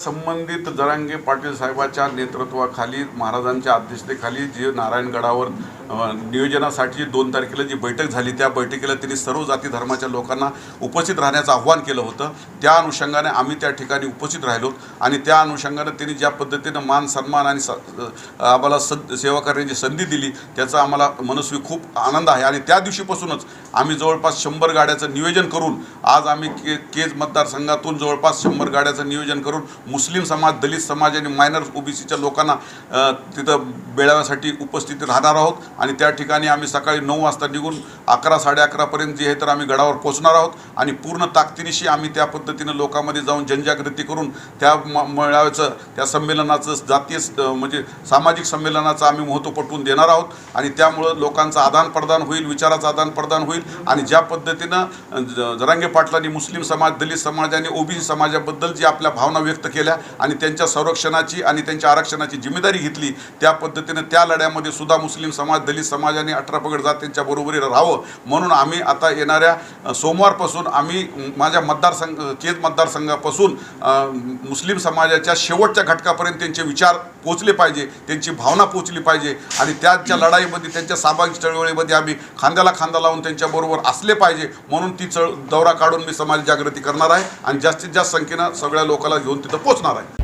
संबंधित जरांगे पाटील साहेबाच्या नेतृत्वाखाली महाराजांच्या अध्यक्षतेखाली जे नारायणगडावर नियोजनासाठी दोन तारखेला जी बैठक झाली त्या बैठकीला त्यांनी सर्व जाती धर्माच्या लोकांना उपस्थित राहण्याचं आव्हान केलं होतं. त्या अनुषंगाने आम्ही त्या ठिकाणी उपस्थित राहिलो आणि त्या अनुषंगाने त्यांनी ज्या पद्धतीनं मान सन्मान आणि स आम्हाला सद सेवा करण्याची संधी दिली त्याचा आम्हाला मनस्वी खूप आनंद आहे. आणि त्या दिवशीपासूनच आम्ही जवळपास शंभर गाड्याचं नियोजन करून आज आम्ही के केज मतदारसंघातून जवळपास शंभर गाड्याचं नियोजन करून मुस्लिम समाज दलित समाज आणि मायनर ओबीसीच्या लोकांना तिथं मेळाव्यासाठी उपस्थित राहणार आहोत. आणि त्या ठिकाणी आम्ही सकाळी नऊ वाजता निघून अकरा साडे अकरापर्यंत जे आहे तर आम्ही गडावर पोहोचणार आहोत. आणि पूर्ण ताकदीनिशी आम्ही त्या पद्धतीनं लोकांमध्ये जाऊन जनजागृती करून त्या म मेळाव्याचं त्या संमेलनाचं जातीय म्हणजे सामाजिक संमेलनाचं आम्ही महत्त्व पटवून देणार आहोत. आणि त्यामुळं लोकांचं आदानप्रदान होईल विचाराचं आदानप्रदान होईल. आणि ज्या पद्धतीनं ज- जरांगे पाटलांनी मुस्लिम समाज दलित समाज आणि ओबीसी समाजाबद्दल जी आपल्या भावना व्यक्त केल्या आणि त्यांच्या संरक्षणाची आणि त्यांच्या आरक्षणाची जिम्मेदारी घेतली त्या पद्धतीनं त्या लढ्यामध्ये सुद्धा मुस्लिम समाज दलित समाजाने अठरा पगड जातींच्या बरोबरीला राहावं. म्हणून आम्ही आता येणाऱ्या सोमवारपासून आम्ही माझ्या मतदारसंघ केज मतदारसंघापासून मुस्लिम समाजाच्या शेवटच्या घटकापर्यंत त्यांचे विचार पोचले पाहिजे त्यांची भावना पोचली पाहिजे आणि त्याच्या लढाईमध्ये त्यांच्या सामाजिक चळवळीमध्ये आम्ही खांद्याला खांदा लावून त्यांच्याबरोबर असले पाहिजे म्हणून ती चळ दौरा काढून मी समाज जागृती करणार आहे आणि जास्तीत जास्त संख्येनं सगळ्या लोकांना घेऊन तिथं पोचणार आहे.